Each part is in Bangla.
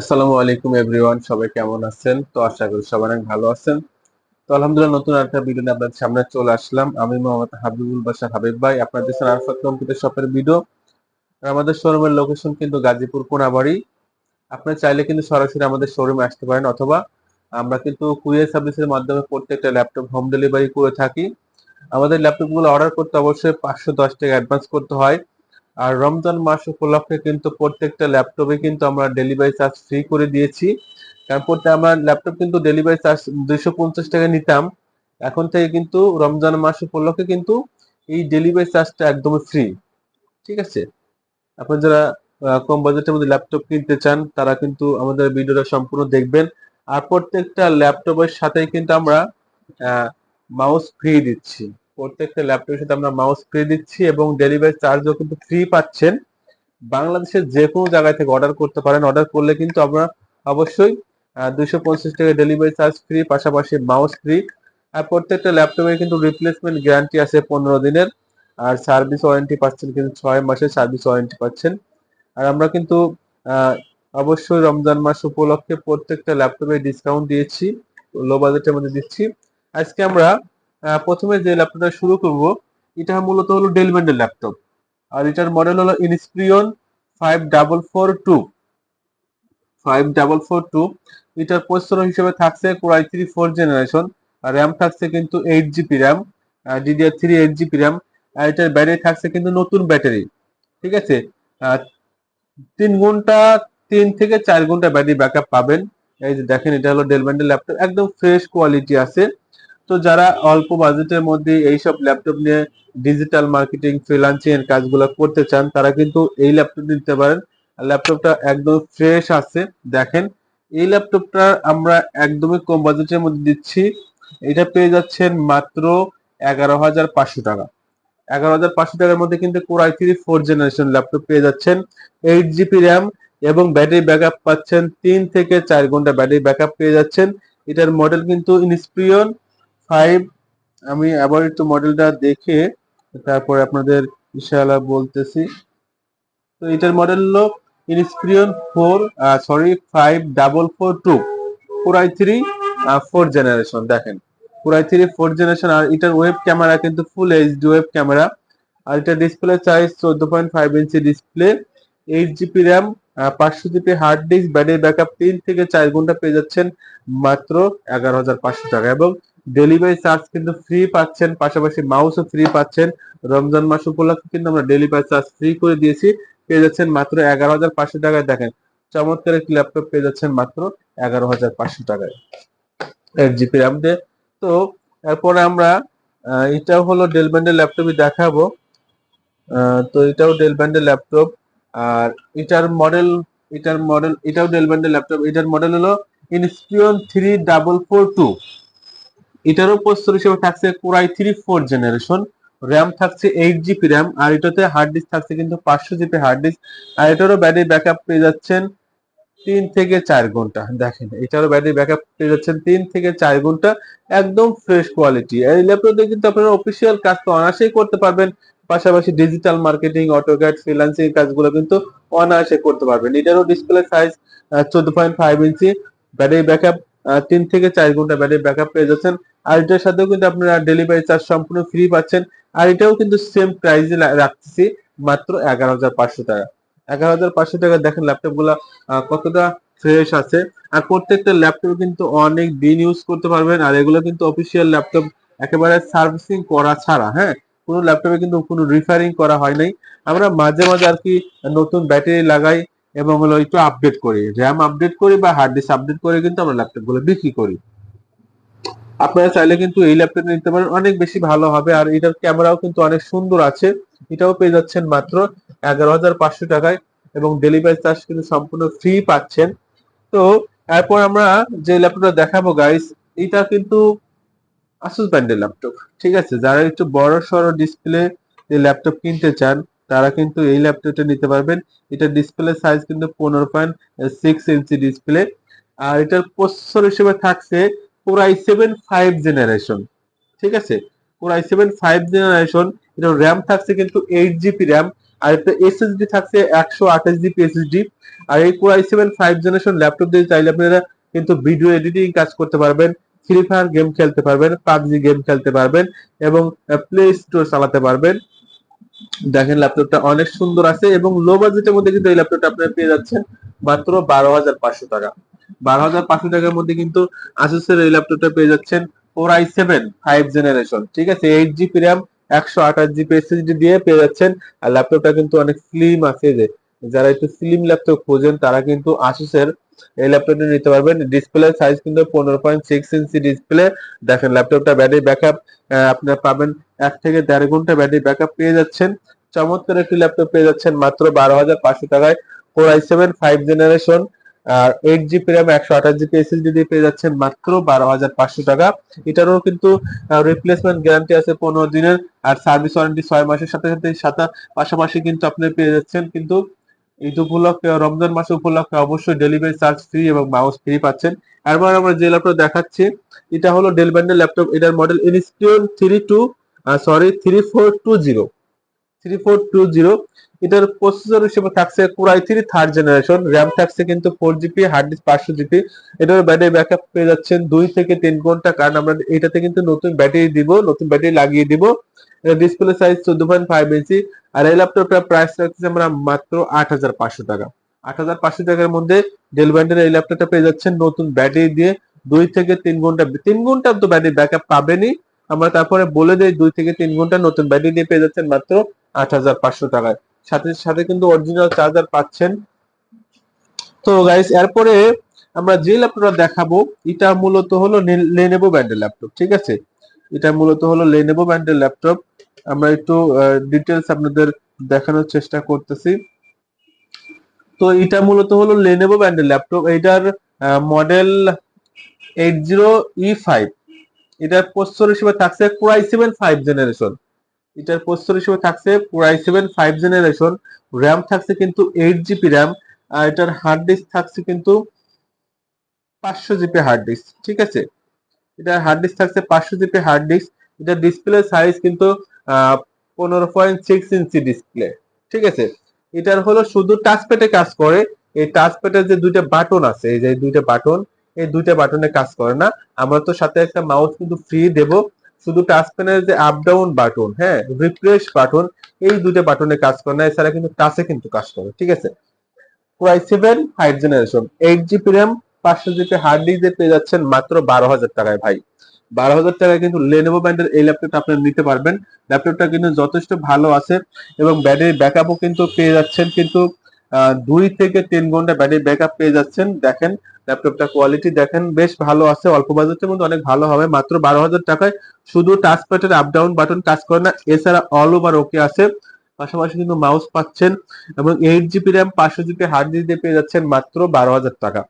আসসালামু আলাইকুম এভরিওয়ান, সবাই কেমন আছেন? তো আশা করি সবাই অনেক ভালো আছেন। তো আলহামদুলিল্লাহ, নতুন একটা ভিডিও নিয়ে আপনাদের সামনে চলে আসলাম। আমি মোহাম্মদ হাবিবুল বাসার হাবিব ভাই, আপনাদের দেখছেন আরফাত কম্পিউটার শপের ভিডিও আমাদের শোরুমের লোকেশন কিন্তু গাজীপুর কোনাবাড়ি। আপনি চাইলে কিন্তু সরাসরি আমাদের শোরুমে আসতে পারেন, অথবা আমরা কিন্তু কুরিয়ার সার্ভিসের মাধ্যমে প্রত্যেকটা ল্যাপটপ হোম ডেলিভারি করে থাকি। আমাদের ল্যাপটপগুলো অর্ডার করতে অবশ্যই পাঁচশো দশ টাকা অ্যাডভান্স করতে হয়। আর রমজান মাস উপলক্ষে কিন্তু প্রত্যেকটা ল্যাপটপে কিন্তু আমরা ডেলিভারি চার্জ ফ্রি করে দিয়েছি। কারণ প্রত্যেক আমরা ল্যাপটপ কিন্তু ডেলিভারি চার্জ দুইশো পঞ্চাশ টাকা নিতাম। এখন থেকে কিন্তু রমজান মাস উপলক্ষে কিন্তু এই ডেলিভারি চার্জটা একদমই ফ্রি ঠিক আছে? আপনি যারা কম বাজেটের মধ্যে ল্যাপটপ কিনতে চান, তারা কিন্তু আমাদের ভিডিওটা সম্পূর্ণ দেখবেন। আর প্রত্যেকটা ল্যাপটপের সাথেই কিন্তু আমরা মাউস ফ্রি দিচ্ছি। প্রত্যেকটা ল্যাপটপের সাথে আমরা মাউস ফ্রি দিচ্ছি এবং ডেলিভারি চার্জও কিন্তু ফ্রি পাচ্ছেন। বাংলাদেশের যে কোনো জায়গা থেকে অর্ডার করতে পারেন। অর্ডার করলে কিন্তু আমরা অবশ্যই দুইশো পঞ্চাশ টাকা ডেলিভারি চার্জ ফ্রি পাশাপাশি মাউস ফ্রি আর প্রত্যেকটা ল্যাপটপে কিন্তু রিপ্লেসমেন্ট গ্যারান্টি আছে পনেরো দিনের। আর সার্ভিস ওয়ারেন্টি পাচ্ছেন কিন্তু ছয় মাসের সার্ভিস ওয়ারেন্টি পাচ্ছেন। আর আমরা কিন্তু অবশ্যই রমজান মাস উপলক্ষে প্রত্যেকটা ল্যাপটপে ডিসকাউন্ট দিয়েছি লো বাজেটের মধ্যে দিচ্ছি। আজকে আমরা প্রথমে যে ল্যাপটপটা শুরু করব, এটা মূলত হলো ডেলমেন্টের ল্যাপটপ আর এটার মডেল হলো Inspiron five double four two five double four two এটার প্রসেসর হিসেবে থাকছে core i three four generation R RAM থাকছে কিন্তু eight GB RAM DDR three eight GB RAM আর এটার ব্যাটারি থাকছে কিন্তু নতুন ব্যাটারি ঠিক আছে? তিন ঘণ্টা, তিন থেকে চার ঘণ্টা ব্যাটারি ব্যাকআপ পাবেন। এই যে দেখেন, এটা হলো ডেলমেন্টের ল্যাপটপ একদম ফ্রেশ কোয়ালিটি আছে। তো যারা অল্প বাজেটের মধ্যে এইসব ল্যাপটপ নিয়ে ডিজিটাল মার্কেটিং ফ্রিল্যান্সিং এর কাজগুলো করতে চান, তারা কিন্তু এই ল্যাপটপ নিতে পারেন। ল্যাপটপটা একদম ফ্রেশ আছে, দেখেন। এই ল্যাপটপটা আমরা একদমই কম বাজেটের মধ্যে দিচ্ছি। এটা পেয়ে যাচ্ছেন মাত্র এগারো হাজার পাঁচশো টাকা। এগারো হাজার পাঁচশো টাকার মধ্যে কিন্তু core i three four generation laptop পেয়ে যাচ্ছেন। এইট জিবি র্যাম এবং ব্যাটারি ব্যাকআপ পাচ্ছেন তিন থেকে চার ঘণ্টা ব্যাটারি ব্যাকআপ পেয়ে যাচ্ছেন। এটার মডেল কিন্তু ইনস্পিরিয়ন ফাইভ আমি আবার একটু মডেলটা দেখে তারপরে আপনাদের ইনশাআল্লাহ বলতেছি। তো এটার মডেল হলো Inspiron four sorry five double four two core i three four generation দেখেন। Core i three four generation আর এটার ওয়েব ক্যামেরা কিন্তু ফুল এইচডি ওয়েব ক্যামেরা আর এটা ডিসপ্লে সাইজ চোদ্দ point five inch display eight GB RAM পাঁচশো GB hard disk battery backup তিন থেকে চার ঘণ্টা পেয়ে যাচ্ছেন মাত্র এগারো হাজার পাঁচশো টাকা। এবং ডেলিভারি চার্জ কিন্তু ফ্রি পাচ্ছেন, পাশাপাশি মাউসও ফ্রি পাচ্ছেন। রমজান মাস উপলক্ষে কিন্তু আমরা ডেলিভারি চার্জ ফ্রি করে দিয়েছি। পেয়ে যাচ্ছেন মাত্র এগারো হাজার পাঁচশো টাকায়। দেখেন, চমৎকার একটি ল্যাপটপ পেয়ে যাচ্ছেন মাত্র এগারো হাজার পাঁচশো টাকায়। এইট জিবি র্যাম দিয়ে। তো, এরপরে আমরা এটাও হলো ডেল ব্যান্ডের ল্যাপটপই দেখাবো। তো এটাও ডেল ব্যান্ডের ল্যাপটপ আর এটার মডেল এটার মডেল এটাও ডেল ব্যান্ডের ল্যাপটপ এটার মডেল হলো Inspiron three double four two এটারও প্রসেসর হিসেবে থাকছে core i three four generation RAM থাকছে এইট জিবি র্যাম আর এটাতে হার্ড ডিস্ক থাকছে কিন্তু পাঁচশো জিবি হার্ড ডিস্ক আর এটারও ব্যাটারি ব্যাকআপ পেয়ে যাচ্ছেন তিন থেকে চার ঘণ্টা। দেখেন, এটারও ব্যাটারি ব্যাকআপ পেয়ে যাচ্ছেন তিন থেকে চার ঘণ্টা, একদম ফ্রেশ কোয়ালিটি এই ল্যাপটপে কিন্তু আপনারা অফিসিয়াল কাজ তো অনায়াসেই করতে পারবেন। পাশাপাশি ডিজিটাল মার্কেটিং অটোক্যাড ফ্রিল্যান্সিং কাজগুলো কিন্তু অনায়াসে করতে পারবেন। এটারও ডিসপ্লে সাইজ চোদ্দ point five inch battery backup তিন থেকে চার ঘণ্টা ব্যাটারি ব্যাকআপ পেয়ে যাচ্ছেন। আর এটার সাথেও কিন্তু আপনারা ডেলিভারি চার্জ সম্পূর্ণ ফ্রি পাচ্ছেন। আর এটাও কিন্তু সেম প্রাইসে রাখতেছি, মাত্র এগারো হাজার পাঁচশো টাকা। এগারো হাজার পাঁচশো টাকা দেখেন ল্যাপটপগুলা কতটা ফ্রেশ আছে। আর প্রত্যেকটা ল্যাপটপ কিন্তু অনেক দিন ইউজ করতে পারবেন। আর এগুলো কিন্তু অফিসিয়াল ল্যাপটপ একেবারে সার্ভিসিং করা ছাড়া হ্যাঁ? কোনো ল্যাপটপে কিন্তু কোনো রিফারিং করা হয় নাই। আমরা মাঝে মাঝে আর কি নতুন ব্যাটারি লাগাই এবং হলো একটু আপডেট করি। র্যাম আপডেট করি বা হার্ড ডিস্ক আপডেট করে কিন্তু আমরা ল্যাপটপগুলো বিক্রি করি। আপনারা চাইলে কিন্তু এই ল্যাপটপ নিতে পারেন, অনেক বেশি ভালো হবে। আর এটার ক্যামেরাও কিন্তু অনেক সুন্দর আছে। এটাও পেয়ে যাচ্ছেন মাত্র এগারো হাজার পাঁচশো টাকায় এবং ডেলিভারি চার্জ কিন্তু সম্পূর্ণ ফ্রি পাচ্ছেন। তো, এরপর আমরা যে ল্যাপটপটা দেখাবো গাইস এটা কিন্তু আসুস ব্র্যান্ডের ল্যাপটপ ঠিক আছে? যারা একটু বড় সড়ো ডিসপ্লে যে ল্যাপটপ কিনতে চান, তারা কিন্তু এই ল্যাপটপটা নিতে পারবেন। এটা ডিসপ্লে সাইজ কিন্তু পনেরো পয়েন্ট সিক্স ইঞ্চি ডিসপ্লে আর এটার প্রসেসর হিসেবে থাকছে কোরাই সেভেন ফাইভ জেনারেশন ঠিক আছে? Core i seven five generation এটা র্যাম থাকছে কিন্তু এইট জিবি র্যাম আর একটা এসএসডি থাকছে একশো আঠাশ জিবি এসএসডি আর এই core I seven five generation laptop দিয়ে চাইলে আপনারা কিন্তু ভিডিও এডিটিং কাজ করতে পারবেন ফ্রি ফায়ার গেম খেলতে পারবেন, পাবজি গেম খেলতে পারবেন, এবং প্লে স্টোর চালাতে পারবেন। দেখেন ল্যাপটপটা অনেক সুন্দর আছে, এবং লো বাজেটের মধ্যে কিন্তু এই ল্যাপটপটা আপনারা পেয়ে যাচ্ছেন মাত্র বারো হাজার পাঁচশো টাকা। বারো হাজার পাঁচশো টাকার মধ্যে কিন্তু আসুসের এই ল্যাপটপটা পেয়ে যাচ্ছেন four I seven five generation ঠিক আছে? এইট জিবি র্যাম একশো আঠাশ জিবি এসএসডি দিয়ে পেয়ে যাচ্ছেন। আর ল্যাপটপটা কিন্তু অনেক স্লিম আছে যে, যারা একটু স্লিম ল্যাপটপ খোঁজেন, তারা কিন্তু আসুসের এই ল্যাপটপটা নিতে পারবেন। ডিসপ্লে সাইজ কিন্তু পনেরো পয়েন্ট সিক্স ইঞ্চি ডিসপ্লে দেখেন ল্যাপটপটা ব্যাটারি ব্যাকআপ আপনার পাবেন এক থেকে দেড় ঘণ্টা ব্যাটারি ব্যাকআপ পেয়ে যাচ্ছেন। চমৎকার একটি ল্যাপটপ পেয়ে যাচ্ছেন মাত্র বারো হাজার পাঁচশো টাকায়। Core I seven five generation R eight GB RAM একশো আঠাশ জিবি এসএসডি দিয়ে পেয়ে যাচ্ছেন মাত্র বারো হাজার পাঁচশো টাকা। এটারও কিন্তু রিপ্লেসমেন্ট গ্যারান্টি আছে পনেরো দিনের আর সার্ভিস ওয়ারেন্টি ছয় মাসের সাথে সাথে সাথে পাশাপাশি কিন্তু আপনি পেয়ে যাচ্ছেন কিন্তু ঈদ উপলক্ষে, রমজান মাস উপলক্ষে অবশ্যই ডেলিভারি চার্জ ফ্রি এবং মাউস ফ্রি পাচ্ছেন। এরপর আমরা যে ল্যাপটপ দেখাচ্ছি, এটা হলো ডেল ব্যান্ডের ল্যাপটপ এটার model Inspiron three two sorry three four two zero three four two zero এটার প্রসেসর হিসেবে থাকছে core i three third generation RAM থাকছে কিন্তু ফোর জিবি হার্ড ডিস্ক পাঁচশো জিবি এটার ব্যাটারি ব্যাকআপ পেয়ে যাচ্ছেন দুই থেকে তিন ঘণ্টা, কারণ আমরা এটাতে কিন্তু নতুন ব্যাটারি দিব, নতুন ব্যাটারি লাগিয়ে দিব। ডিসপ্লে সাইজ চোদ্দ পয়েন্ট ফাইভ ইঞ্চি আর এই ল্যাপটপটার প্রাইস রাখছি আমরা মাত্র আট হাজার পাঁচশো টাকা। আট হাজার পাঁচশো টাকার মধ্যে ডেল ব্যান্ডের এই ল্যাপটপটা পেয়ে যাচ্ছেন নতুন ব্যাটারি দিয়ে দুই থেকে তিন ঘণ্টা তিন ঘণ্টা তো ব্যাটারি ব্যাকআপ পাবেনই। আমরা তারপরে বলে দেই দুই থেকে তিন ঘণ্টা নতুন ব্যাটারি দিয়ে পেয়ে যাচ্ছেন মাত্র আট হাজার পাঁচশো টাকায়। সাথে সাথে কিন্তু অরিজিনাল চার্জার পাচ্ছেন। তো গাইস এরপরে আমরা যে ল্যাপটপটা দেখাবো, এটা মূলত হলো লেনেভো ব্র্যান্ডের ল্যাপটপ ঠিক আছে? এটা মূলত হলো লেনেভো ব্র্যান্ডের ল্যাপটপ আমরা একটু ডিটেলস আপনাদের দেখানোর চেষ্টা করতেছি। তো এটা মূলত হলো লেনেভো ব্র্যান্ডের ল্যাপটপ এটার model eight zero E five এটার প্রসেসর হিসেবে থাকছে core i seven five generation এটার প্রসেসর হিসেবে থাকছে core i seven five generation RAM থাকছে কিন্তু এইট জিবি র্যাম আর এটার হার্ড ডিস্ক থাকছে কিন্তু পাঁচশো জিবি হার্ড ডিস্ক ঠিক আছে? এটার হার্ড ডিস্ক থাকছে পাঁচশো জিবি হার্ড ডিস্ক এটার ডিসপ্লে সাইজ কিন্তু পনেরো পয়েন্ট সিক্স ইঞ্চি ডিসপ্লে ঠিক আছে? এটার হলো শুধু টাচপ্যাডে কাজ করে। এই টাচপ্যাডের যে দুইটা বাটন আছে, এই যে দুইটা বাটন এই দুইটা বাটনে কাজ করে না। আমরা তো সাথে একটা মাউস কিন্তু ফ্রি দেব। শুধু টাচপ্যানের যে আপ ডাউন বাটন হ্যাঁ রিফ্রেশ বাটন এই দুইটা বাটনে কাজ করে না। এছাড়া কিন্তু টাচে কিন্তু কাজ করে, ঠিক আছে? Core i seven five generation eight GB RAM পাঁচশো জিবি হার্ড ডিস্ক দিয়ে পেয়ে যাচ্ছেন মাত্র বারো হাজার টাকায় ভাই। বারো হাজার টাকায় কিন্তু লেনোভো ব্র্যান্ডের এই ল্যাপটপটা আপনারা নিতে পারবেন। ল্যাপটপটা কিন্তু যথেষ্ট ভালো আছে এবং ব্যাটারি ব্যাকআপও কিন্তু পেয়ে যাচ্ছেন। কিন্তু দুই থেকে তিন ঘণ্টা ব্যাটারি ব্যাকআপ পেয়ে যাচ্ছেন। দেখেন ল্যাপটপটা কোয়ালিটি দেখেন, বেশ ভালো আছে, অল্প বাজেটের মধ্যে অনেক ভালো হবে, মাত্র বারো হাজার টাকায়। শুধু টাচপ্যাডের আপ ডাউন বাটন কাজ করে না, এছাড়া অল ওভার ওকে আছে। পাশাপাশি কিন্তু মাউস পাচ্ছেন এবং এইট জিবি র্যাম পাঁচশো জিবি হার্ড ডিস্ক দিয়ে পেয়ে যাচ্ছেন মাত্র বারো হাজার টাকা।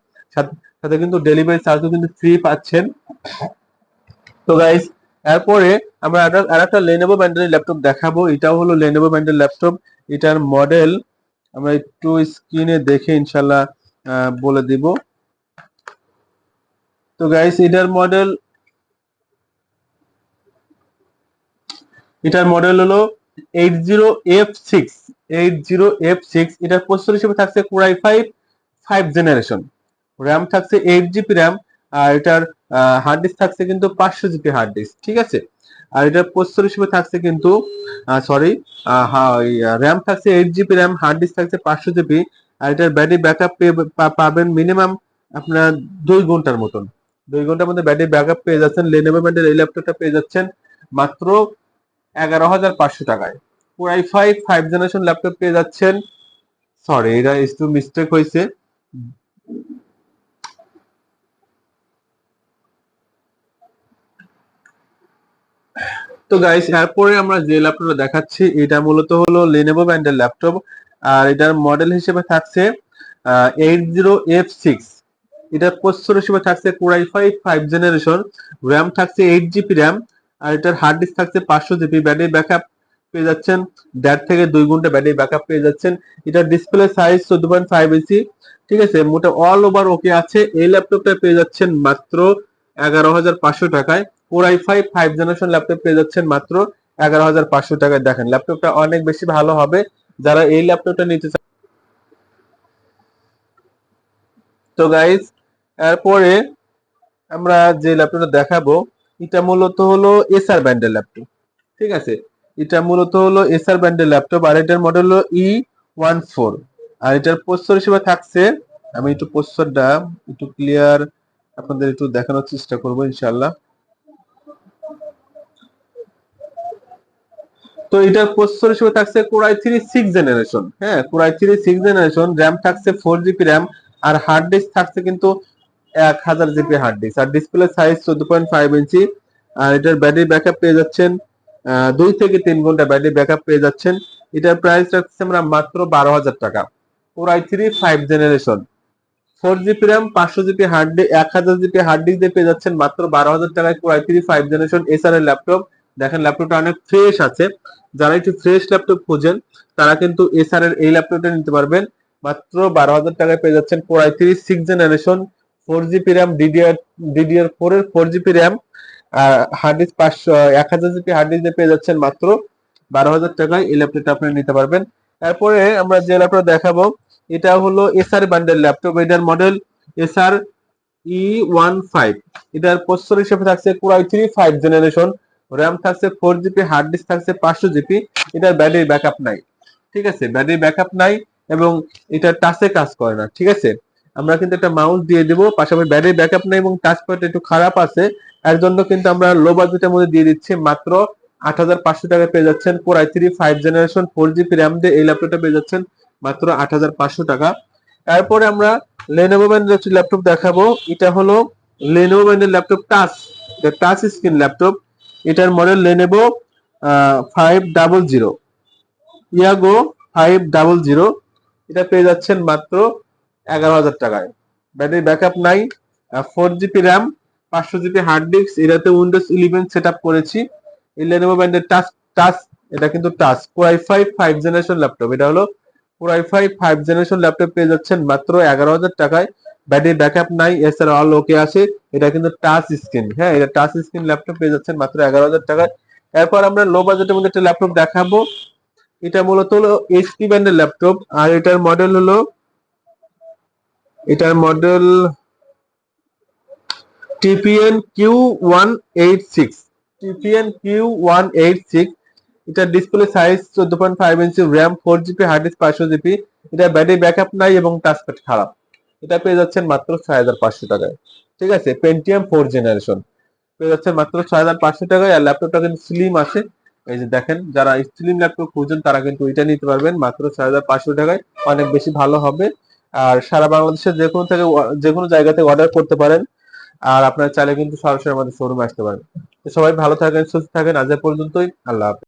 সাথে কিন্তু ডেলিভারি চার্জও কিন্তু ফ্রি পাচ্ছেন। তো গাইস এরপরে আমরা আর একটা লেনোভো ব্র্যান্ডের ল্যাপটপ দেখাবো। এটাও হলো লেনোভো ব্র্যান্ডের ল্যাপটপ এটার মডেল আমরা একটু স্ক্রিনে দেখে ইনশাল্লাহ বলে দিব। তো গাইস এটার মডেল এটার মডেল হলো eight zero F six eight zero F six হিসেবে থাকছে core i five five generation RAM থাকছে এইট জিবি র্যাম আর এটার হার্ড ডিস্ক থাকছে কিন্তু পাঁচশো জিবি হার্ড ডিস্ক ঠিক আছে? আর এটার প্রসেসর হিসেবে থাকছে কিন্তু সরি র্যাম থাকছে eight GB RAM hard disk থাকছে পাঁচশো জিবি আর এটার ব্যাটারি ব্যাকআপ পাবেন মিনিমাম আপনার দুই ঘণ্টার মতন। দুই ঘণ্টার মধ্যে ব্যাটারি ব্যাকআপ পেয়ে যাচ্ছেন লেনোভো ব্র্যান্ডের এই ল্যাপটপটা পেয়ে যাচ্ছেন মাত্র এগারো হাজার পাঁচশো টাকায়। Core i five five generation laptop পেয়ে যাচ্ছেন। সরি এটা একটু মিস্টেক হয়েছে। তো গাইস এরপরে আমরা যে ল্যাপটপটা দেখাচ্ছি, এটা মূলত হলো লেনোভো ব্র্যান্ডের ল্যাপটপ আর এটার মডেল হিসেবে থাকছে এইট জিরো এফ সিক্স এটার প্রসেসর হিসেবে থাকছে core i five five generation RAM থাকছে এইট জিবি র্যাম আর এটার হার্ড ডিস্ক থাকছে পাঁচশো জিবি ব্যাটারি ব্যাকআপ পেয়ে যাচ্ছেন, দেড় থেকে দুই ঘণ্টা ব্যাটারি ব্যাকআপ পেয়ে যাচ্ছেন। এটার ডিসপ্লে সাইজ চোদ্দ পয়েন্ট ফাইভ ইঞ্চি ঠিক আছে? মোটা অল ওভার ওকে আছে। এই ল্যাপটপটা পেয়ে যাচ্ছেন মাত্র এগারো হাজার পাঁচশো টাকায়। Core I five five generation laptop পেয়ে যাচ্ছেন মাত্র এগারো হাজার পাঁচশো টাকায়। দেখেন ল্যাপটপটা অনেক বেশি ভালো হবে। যারা এই ল্যাপটপটা নিতে চান তো গাইজ এরপরে আমরা যে ল্যাপটপটা দেখাবো, এটা মূলত হলো এসআর ব্যান্ডের ল্যাপটপ, ঠিক আছে? এটা মূলত হলো এসআর ব্যান্ডের ল্যাপটপ, আর এটার মডেল হলো ই ওয়ান ফোর আর এটার প্রসেসর হিসেবে থাকছে, আমি একটু প্রসেসরটা একটু ক্লিয়ার আপনাদের একটু দেখানোর চেষ্টা করব ইনশাল্লাহ তো এটার প্রসেসর হিসেবে থাকছে core i three six generation হ্যাঁ? Core i three six generation RAM থাকছে ফোর জিবি র্যাম আর হার্ড ডিস্ক থাকছে কিন্তু এক হাজার জিবি হার্ড ডিস্ক আর ডিসপ্লে সাইজ চোদ্দ পয়েন্ট ফাইভ ইঞ্চি আর এটার ব্যাটারি ব্যাকআপ পেয়ে যাচ্ছেন দুই থেকে তিন ঘণ্টা ব্যাটারি ব্যাকআপ পেয়ে যাচ্ছেন। এটার প্রাইস রাখছে আমরা মাত্র বারো হাজার টাকা। Core i three five generation four GB RAM hard disk এক হাজার জিবি হার্ড ডিস্ক দিয়ে পেয়ে যাচ্ছেন মাত্র বারো হাজার টাকায় core i three five generation এর ল্যাপটপ দেখেন ল্যাপটপটা অনেক ফ্রেশ আছে। যারা একটু ফ্রেশ ল্যাপটপ খোঁজেন, তারা কিন্তু এসআর এর এই ল্যাপটপটা নিতে পারবেন। মাত্র বারো হাজার টাকায় পেয়ে যাচ্ছেন core i three six generation four GB RAM DDR DDR four এর ফোর জিবি র্যাম, আর হার্ড ডিস্ক পাঁচশো, এক হাজার জিবি হার্ড ডিস্ক পেয়ে যাচ্ছেন মাত্র বারো হাজার টাকায়। এই ল্যাপটপটা আপনি নিতে পারবেন। তারপরে আমরা যে ল্যাপটপ দেখাবো, এটা হলো এসআর বান্ডেল ল্যাপটপ এটার model S R E one এটার প্রসেসর হিসেবে থাকছে core i three five generation RAM থাকছে ফোর জিবি হার্ড ডিস্ক থাকছে পাঁচশো জিবি। এটার ব্যাটারি ব্যাকআপ নাই। ঠিক আছে ব্যাটারি ব্যাকআপ নাই এবং এটা টাচে কাজ করে না। ঠিক আছে? আমরা কিন্তু একটা মাউস দিয়ে দেবো, পাশাপাশি ব্যাটারি ব্যাকআপ নেই এবং টাচ প্যাড একটু খারাপ আছে। এর জন্য কিন্তু আমরা লো বাজেটের মধ্যে দিয়ে দিচ্ছি মাত্র আট হাজার পাঁচশো টাকা পেয়ে যাচ্ছেন core I three five generation four GB RAM দিয়ে এই ল্যাপটপটা পেয়ে যাচ্ছেন মাত্র আট হাজার পাঁচশো টাকা। তারপরে আমরা লেনোভো ব্র্যান্ডের একটি ল্যাপটপ দেখাবো। এটা হলো লেনোভো ব্র্যান্ডের laptop touch touch screen laptop এটার model Lenovo five double zero Yoga five double zero এটা পেয়ে যাচ্ছেন মাত্র এগারো হাজার টাকায়। ব্যাটারি ব্যাকআপ নাই ফোর জিবি র্যাম পাঁচশো জিবি হার্ড ডিস্ক এটাতে উইন্ডোজ ইলেভেন সেট আপ করেছি। এই লেনোভো ব্র্যান্ডের টাচ টাচ এটা কিন্তু touch core i five five generation laptop এটা হলো core i five five generation laptop পেয়ে যাচ্ছেন মাত্র এগারো হাজার টাকায়। ব্যাটারি ব্যাকআপ নাই এছাড়া অল ওকে আছে, এটা কিন্তু টাচ স্ক্রিন হ্যাঁ এটা টাচ স্ক্রিন ল্যাপটপ পেয়ে যাচ্ছেন মাত্র এগারো হাজার টাকায়। এরপর আমরা লো বাজেটের মধ্যে একটা ল্যাপটপ দেখাবো। এটা মূলত হলো এইচপি ব্র্যান্ডের ল্যাপটপ আর এটার মডেল হলো এটার model TPN Q one eight six TPN Q one eight six এটা ডিসপ্লে সাইজ চোদ্দ point five inch RAM four GB hard disk পাঁচশো জিবি এটা ব্যাটারি ব্যাকআপ নাই এবং টাচপ্যাড খারাপ। এটা পেয়ে যাচ্ছেন মাত্র ছয় হাজার পাঁচশো টাকায়। ঠিক আছে? পেন্টিএম ফোর জেনারেশন পেয়ে যাচ্ছেন মাত্র ছয় হাজার পাঁচশো টাকায় আর ল্যাপটপটা কিন্তু স্লিম আছে। এই যে দেখেন, যারা স্লিম ল্যাপটপ খুঁজছেন তারা কিন্তু এটা নিতে পারবেন মাত্র ছয় হাজার পাঁচশো টাকায়। অনেক বেশি ভালো হবে। আর সারা বাংলাদেশের যে কোনো থেকে যে কোনো জায়গা থেকে অর্ডার করতে পারেন। আর আপনারা চাইলে কিন্তু সরাসরি আমাদের শোরুমে আসতে পারেন। সবাই ভালো থাকেন, সুস্থ থাকেন। আজ পর্যন্তই। আল্লাহ